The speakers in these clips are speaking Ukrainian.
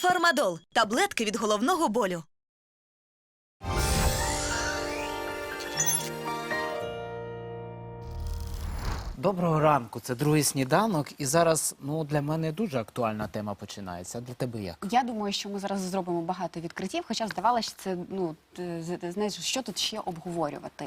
Фармадол таблетки від головного болю. Доброго ранку. Це другий сніданок, і зараз ну для мене дуже актуальна тема починається. Для тебе як? Я думаю, що ми зараз зробимо багато відкриттів, хоча здавалося, це ну знаєш, що тут ще обговорювати.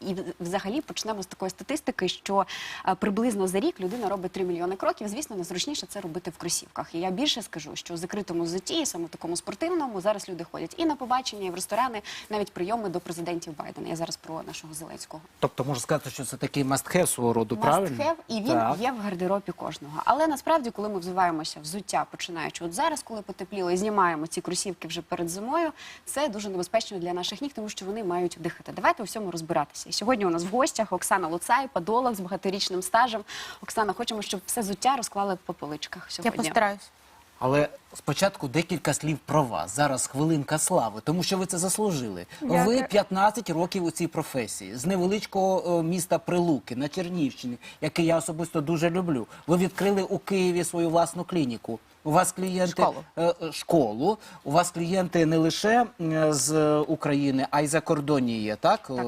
І взагалі почнемо з такої статистики, що е, приблизно за рік людина робить 3 мільйони кроків. Звісно, найзручніше це робити в кросівках. І я більше скажу, що у закритому взутті, саме такому спортивному, зараз люди ходять і на побачення, і в ресторани, навіть прийоми до президентів Байдена. Я зараз про нашого Зеленського. Тобто можна сказати, що це такий must-have свого роду, правильно? Must have, і він Так. є в гардеробі кожного. Але насправді, коли ми взуваємося взуття, починаючи от зараз, коли потепліло, і знімаємо ці кросівки вже перед зимою, це дуже небезпечно для наших ніг, тому що вони мають дихати. Давайте у всьому розбиратися. І сьогодні у нас в гостях Оксана Луцай, подолог з багаторічним стажем. Оксана, хочемо, щоб все зуття розклали по поличках Я постараюсь. Але спочатку декілька слів про вас. Зараз хвилинка слави, тому що ви це заслужили. Ви Дякую. 15 років у цій професії з невеличкого е, міста Прилуки на Чернівщині, який я особисто дуже люблю. Ви відкрили у Києві свою власну клініку. У вас клієнти Школу. е, е, школу. У вас клієнти не лише е, з України, а й за кордоні є, так? Е,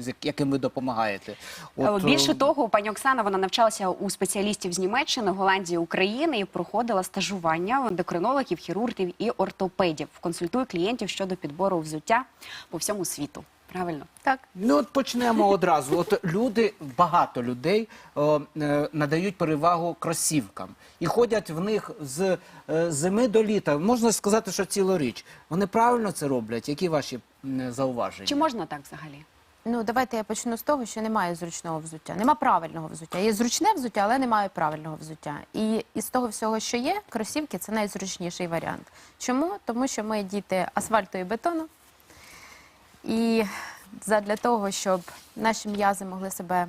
З яким ви допомагаєте. Е, Більше того, пані Оксана вона навчалася у спеціалістів з Німеччини, Голландії, України і проходила стажування у ендокринологів, хірургів і ортопедів. Консультує клієнтів щодо підбору взуття по всьому світу. Правильно? Так. Ну от почнемо одразу. От люди, багато людей о, е, надають перевагу кросівкам і ходять в них з е, зими до літа. Можна сказати, що цілоріч. Вони правильно це роблять. Які ваші зауваження? Чи можна так взагалі? Ну, давайте я почну з того, що немає зручного взуття. Нема правильного взуття. Є зручне взуття, але немає правильного взуття. І із того всього, що є, кросівки це найзручніший варіант. Чому? Тому що ми діти асфальту і бетону. І для того, щоб наші м'язи могли себе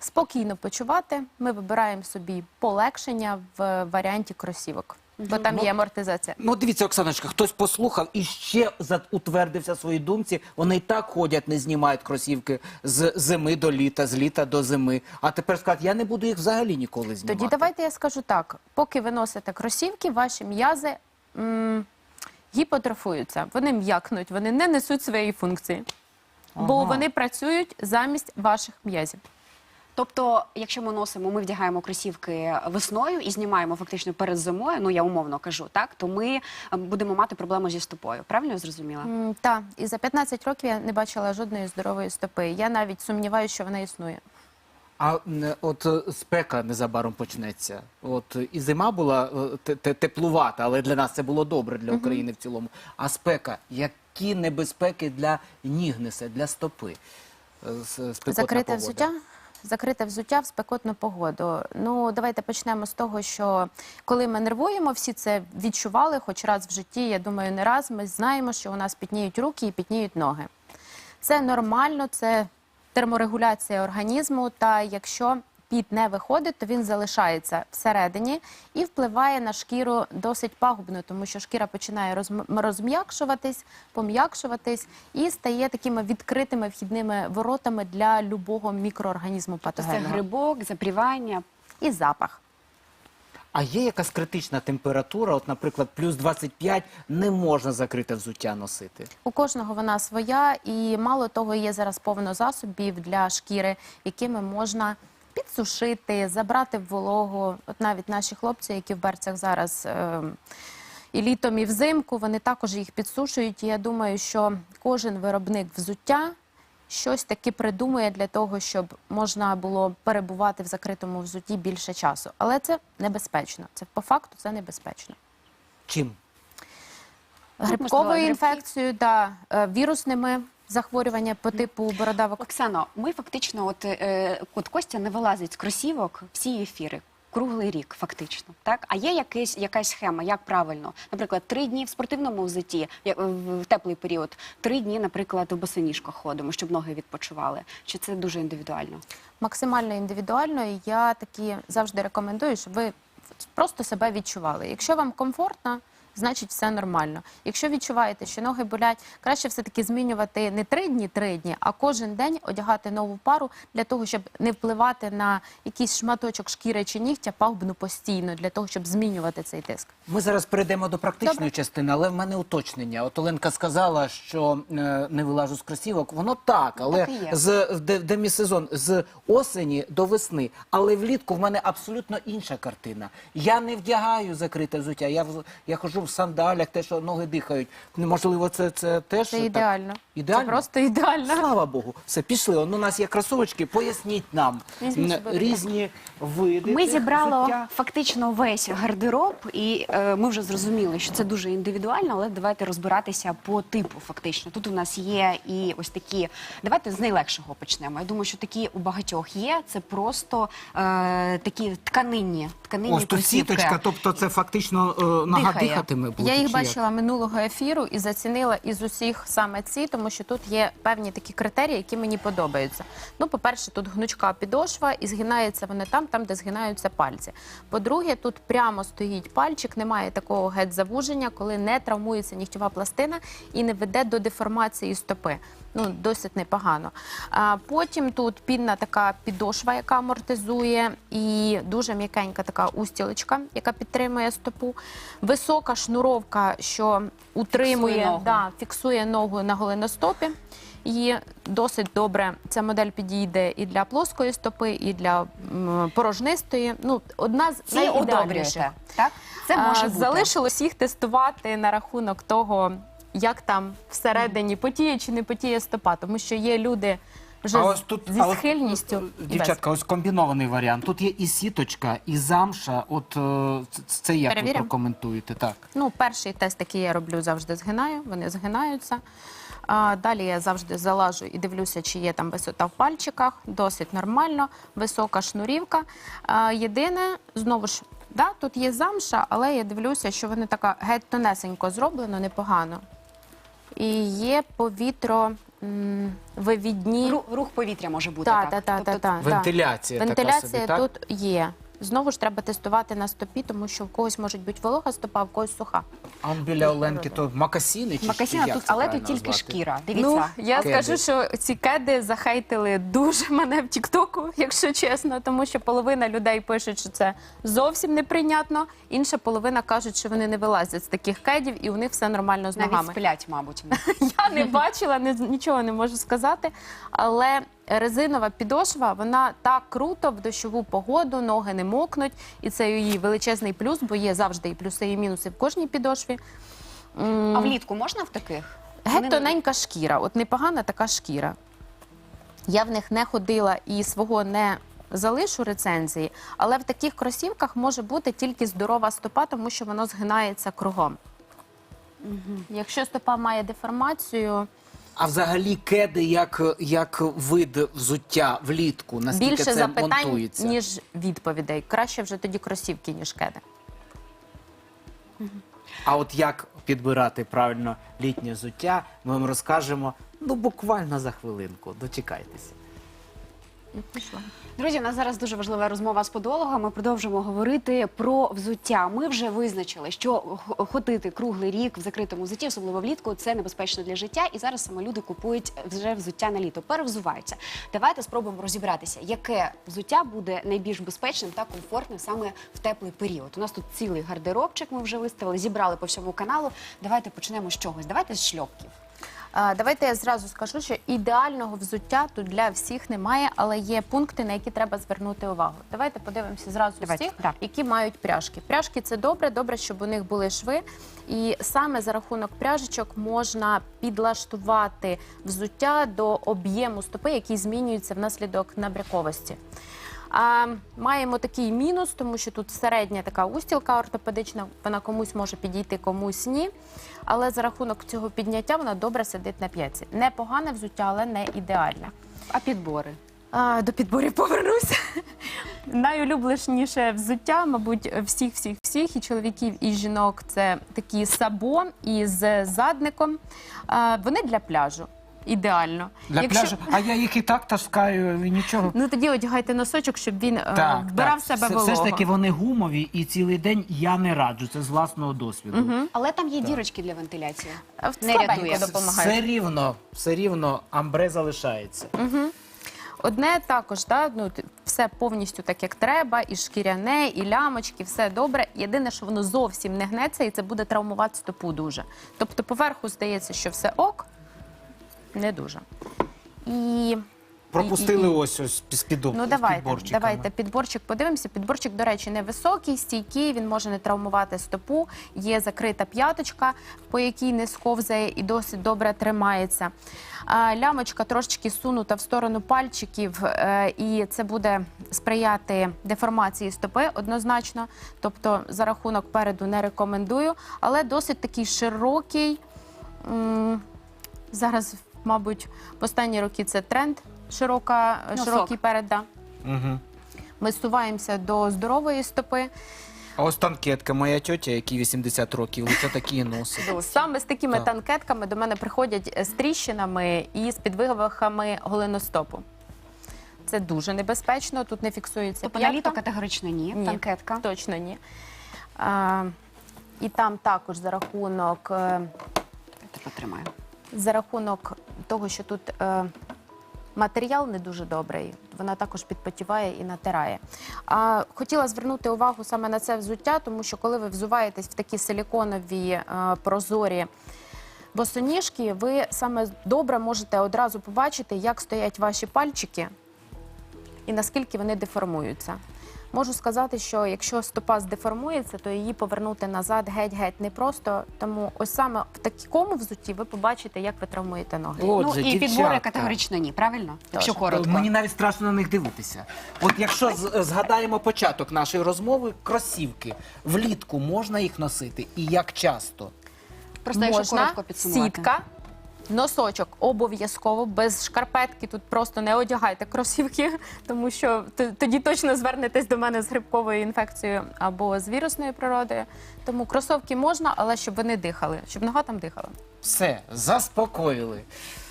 спокійно почувати, ми вибираємо собі полегшення в варіанті кросівок. Бо там є амортизація. Ну, дивіться, Оксаночка, хтось послухав і ще за- утвердився в своїй думці. Вони і так ходять, не знімають кросівки з зими до літа, з літа до зими. А тепер скажуть, я не буду їх взагалі ніколи знімати. Тоді давайте я скажу так: поки ви носите кросівки, ваші м'язи м, гіпотрофуються, вони м'якнуть, вони не несуть своєї функції, бо вони працюють замість ваших м'язів. Тобто, якщо ми носимо, ми вдягаємо кросівки весною і знімаємо фактично перед зимою, ну я умовно кажу, так то ми е, будемо мати проблему зі стопою. Правильно я зрозуміла? М, Та і за 15 років я не бачила жодної здорової стопи. Я навіть сумніваюся, що вона існує. А от е, спека незабаром почнеться. От і зима була е, те- те- теплувата, але для нас це було добре для України в цілому. А спека, які небезпеки для ніг несе, для стопи? Спекотна Закрите погода. взуття. Закрите взуття в спекотну погоду. Ну, давайте почнемо з того, що коли ми нервуємо, всі це відчували, хоч раз в житті, я думаю, не раз. Ми знаємо, що у нас пітніють руки і пітніють ноги. Це нормально, це терморегуляція організму. Та якщо піт не виходить, то він залишається всередині і впливає на шкіру досить пагубно, тому що шкіра починає розм- розм'якшуватись, пом'якшуватись і стає такими відкритими вхідними воротами для любого мікроорганізму Це грибок, запрівання. І запах. А є якась критична температура, от, наприклад, плюс 25, не можна закрите взуття носити. У кожного вона своя, і мало того, є зараз повно засобів для шкіри, якими можна підсушити, забрати вологу. От навіть наші хлопці, які в берцях зараз е, і літом, і взимку, вони також їх підсушують. І я думаю, що кожен виробник взуття щось таки придумує для того, щоб можна було перебувати в закритому взутті більше часу. Але це небезпечно. Це по факту це небезпечно. Чим? Грибковою інфекцією, да, е, вірусними захворювання по типу бородавок. Оксано, ми фактично, от, е, от Костя не вилазить з кросівок всі ефіри. Круглий рік, фактично, так а є якийсь якась схема, як правильно, наприклад, три дні в спортивному взутті, в в теплий період, три дні, наприклад, в босоніжках ходимо, щоб ноги відпочивали. Чи це дуже індивідуально? Максимально індивідуально, я такі завжди рекомендую, щоб ви просто себе відчували. Якщо вам комфортно, значить все нормально. Якщо відчуваєте, що ноги болять, краще все-таки змінювати не три дні, три дні, а кожен день одягати нову пару для того, щоб не впливати на якийсь шматочок шкіри чи нігтя пагубно постійно, для того, щоб змінювати цей тиск. Ми зараз перейдемо до практичної Добре. частини, але в мене уточнення. От Оленка сказала, що е, не вилажу з кросівок. Воно так, але Так з де- демісезон з осені до весни. Але влітку в мене абсолютно інша картина. Я не вдягаю закрите взуття. Я я хожу в сандалях, те, що ноги дихають. Можливо, це, це теж Це так? ідеально. Ідеально? Це просто ідеально. Слава Богу, все пішли. Он у нас є кросовочки. Поясніть нам Візьміть м, собі. різні види. Ми зібрали взуття. фактично весь гардероб, і е, ми вже зрозуміли, що це дуже індивідуально, але давайте розбиратися по типу. Фактично, тут у нас є і ось такі. Давайте з найлегшого почнемо. Я думаю, що такі у багатьох є. Це просто е, такі тканинні, тканинні Ось тут кросівки. сіточка, тобто це фактично е, нога Дихає. дихатиме буде. Я їх чи як? бачила минулого ефіру і зацінила із усіх саме ці, тому що тут є певні такі критерії, які мені подобаються. Ну, по-перше, тут гнучка підошва і згинається вони там, там, де згинаються пальці. По-друге, тут прямо стоїть пальчик, немає такого геть-завуження, коли не травмується нігтєва пластина і не веде до деформації стопи. Ну, досить непогано. А потім тут пінна така підошва, яка амортизує, і дуже м'якенька така устілочка, яка підтримує стопу. Висока шнуровка, що утримує, Фіксує ногу. Да, фіксує ногу на голеностопі. І досить добре ця модель підійде і для плоскої стопи, і для м, порожнистої. Ну, одна з Ці найідеальніших. одобрюєте, так? Це А, може бути. Залишилось їх тестувати на рахунок того, як там всередині потіє чи не потіє стопа, тому що є люди вже А з- ось тут зі а схильністю. і без. Дівчатка, ось комбінований варіант. Тут є і сіточка, і замша. От е, це, це як ви Перевіримо? прокоментуєте? Так. Ну, перший тест, який я роблю, завжди згинаю, вони згинаються. А, далі я завжди залажу і дивлюся, чи є там висота в пальчиках. Досить нормально, висока шнурівка. А, єдине, знову ж, да, тут є замша, але я дивлюся, що вони така геть тонесенько зроблено, непогано. І є повітро вивідні. Рух, рух повітря може бути. Та, так. та, та, Тобто та, та, Вентиляція така Вентиляція собі, так? тут є. Знову ж треба тестувати на стопі, тому що в когось може бути волога стопа, а в когось суха. А біля Оленки то макасіни чи Макасіна як тут, це але правильно тут тільки назвати? шкіра. Дивіться. Ну, я Кеди. скажу, що ці кеди захейтили дуже мене в Тіктоку, якщо чесно, тому що половина людей пишуть, що це зовсім неприйнятно. Інша половина кажуть, що вони не вилазять з таких кедів і у них все нормально з навіть ногами. сплять, мабуть. Я не бачила, не, нічого не можу сказати. Але резинова підошва, вона так круто в дощову погоду, ноги не мокнуть. І це її величезний плюс, бо є завжди і плюси, і мінуси в кожній підошві. А влітку можна в таких? Геть тоненька шкіра, от непогана така шкіра. Я в них не ходила і свого не залишу рецензії, але в таких кросівках може бути тільки здорова стопа, тому що воно згинається кругом. Якщо стопа має деформацію, А взагалі кеди як, як вид взуття влітку, наскільки більше це запитань, монтується? ніж відповідей. Краще вже тоді кросівки, ніж кеди. А от як підбирати правильно літнє взуття, ми вам розкажемо ну буквально за хвилинку. Дочекайтеся. Пішла. Друзі, у нас зараз дуже важлива розмова з подологом. Ми продовжимо говорити про взуття. Ми вже визначили, що ходити круглий рік в закритому взутті, особливо влітку, це небезпечно для життя. І зараз саме люди купують вже взуття на літо, перевзуваються. Давайте спробуємо розібратися, яке взуття буде найбільш безпечним та комфортним саме в теплий період. У нас тут цілий гардеробчик. Ми вже виставили, зібрали по всьому каналу. Давайте почнемо з чогось. Давайте з шльопків. Давайте я зразу скажу, що ідеального взуття тут для всіх немає, але є пункти, на які треба звернути увагу. Давайте подивимося зразу Давайте, всіх, так. які мають пряжки. Пряжки це добре, добре, щоб у них були шви. І саме за рахунок пряжечок можна підлаштувати взуття до об'єму стопи, який змінюється внаслідок набряковості. А, маємо такий мінус, тому що тут середня така устілка ортопедична, вона комусь може підійти, комусь ні. Але за рахунок цього підняття вона добре сидить на п'ятці. Непогане взуття, але не ідеальне. А підбори? А, до підборів повернуся. Найулюбленіше взуття, мабуть, всіх, всіх, всіх, і чоловіків, і жінок це такі сабо із задником. А, вони для пляжу. Ідеально. Для пляжу. А я їх і так таскаю, і нічого. Ну тоді одягайте носочок, щоб він е, вбирав в себе все, вологу. все ж таки вони гумові, і цілий день я не раджу. Це з власного досвіду. Але там є дірочки для вентиляції. Е, Не слабенько рятує. допомагає. Все рівно, все рівно амбре залишається. Одне також, да, ну, т- все повністю так, як треба, і шкіряне, і лямочки, все добре. Єдине, що воно зовсім не гнеться, і це буде травмувати стопу дуже. Тобто, поверху здається, що все ок, не дуже. І Пропустили І- і- ось ось з під Ну давайте, давайте підборчик подивимося. Підборчик, до речі, невисокий, стійкий, він може не травмувати стопу. Є закрита п'яточка, по якій не сковзає і досить добре тримається. А, лямочка трошечки сунута в сторону пальчиків, е, і це буде сприяти деформації стопи однозначно. Тобто за рахунок переду не рекомендую, але досить такий широкий. м, Зараз, мабуть, в останні роки це тренд. Широка, Носок. широкий перед. Да. Угу. Ми суваємося до здорової стопи. А ось танкетка, моя тьотя, якій 80 років, лише такі і носить. Саме з такими Так. танкетками до мене приходять з тріщинами і з підвивахами голеностопу. Це дуже небезпечно. Тут не фіксується Тобто на літо категорично ні. Ні. Танкетка. Точно ні. А, і там також за рахунок, е, Я потримаю. За рахунок того, що тут е, матеріал не дуже добрий, вона також підпотіває і натирає. А, хотіла звернути увагу саме на це взуття, тому що коли ви взуваєтесь в такі силіконові е, прозорі босоніжки, ви саме добре можете одразу побачити, як стоять ваші пальчики і наскільки вони деформуються. Можу сказати, що якщо стопа здеформується, то її повернути назад геть-геть непросто. Тому ось саме в такому взутті ви побачите, як ви травмуєте ноги. Отже, ну і підбори дівчатка. категорично ні, правильно? Якщо коротко. Мені навіть страшно на них дивитися. От якщо з- згадаємо початок нашої розмови, кросівки влітку можна їх носити і як часто? Просто якщо коротко підсумувати. сітка, носочок обов'язково, без шкарпетки тут просто не одягайте кросівки, тому що тоді точно звернетесь до мене з грибковою інфекцією або з вірусною природою. Тому кросовки можна, але щоб вони дихали, щоб нога там дихала. Все, заспокоїли.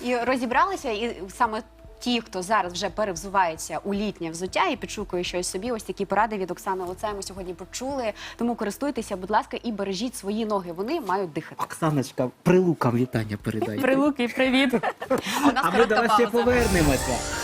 І розібралися, і саме ті, хто зараз вже перевзувається у літнє взуття і підшукує щось собі, ось такі поради від Оксани Луцай ми сьогодні почули. Тому користуйтеся, будь ласка, і бережіть свої ноги. Вони мають дихати. Оксаночка, прилукам вітання передайте. Прилуки, привіт! А ми до вас ще повернемося.